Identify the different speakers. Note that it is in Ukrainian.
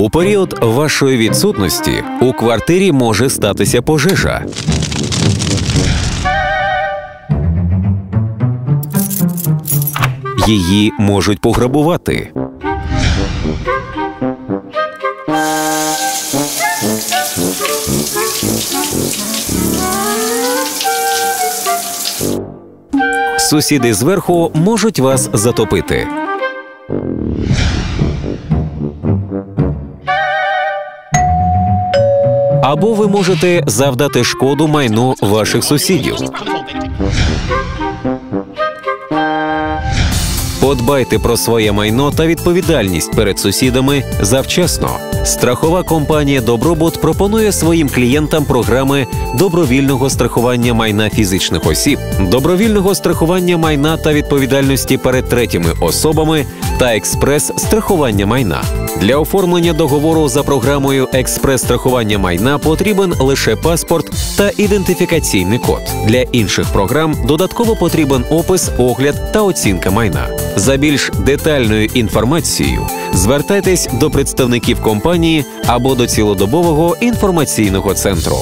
Speaker 1: У період вашої відсутності у квартирі може статися пожежа. Її можуть пограбувати. Сусіди зверху можуть вас затопити. Або ви можете завдати шкоду майну ваших сусідів. Подбайте про своє майно та відповідальність перед сусідами завчасно. Страхова компанія Добробут пропонує своїм клієнтам програми добровільного страхування майна фізичних осіб, добровільного страхування майна та відповідальності перед третіми особами та експрес-страхування майна. Для оформлення договору за програмою експрес-страхування майна потрібен лише паспорт та ідентифікаційний код. Для інших програм додатково потрібен опис, огляд та оцінка майна. За більш детальною інформацією звертайтесь до представників компанії або до цілодобового інформаційного центру.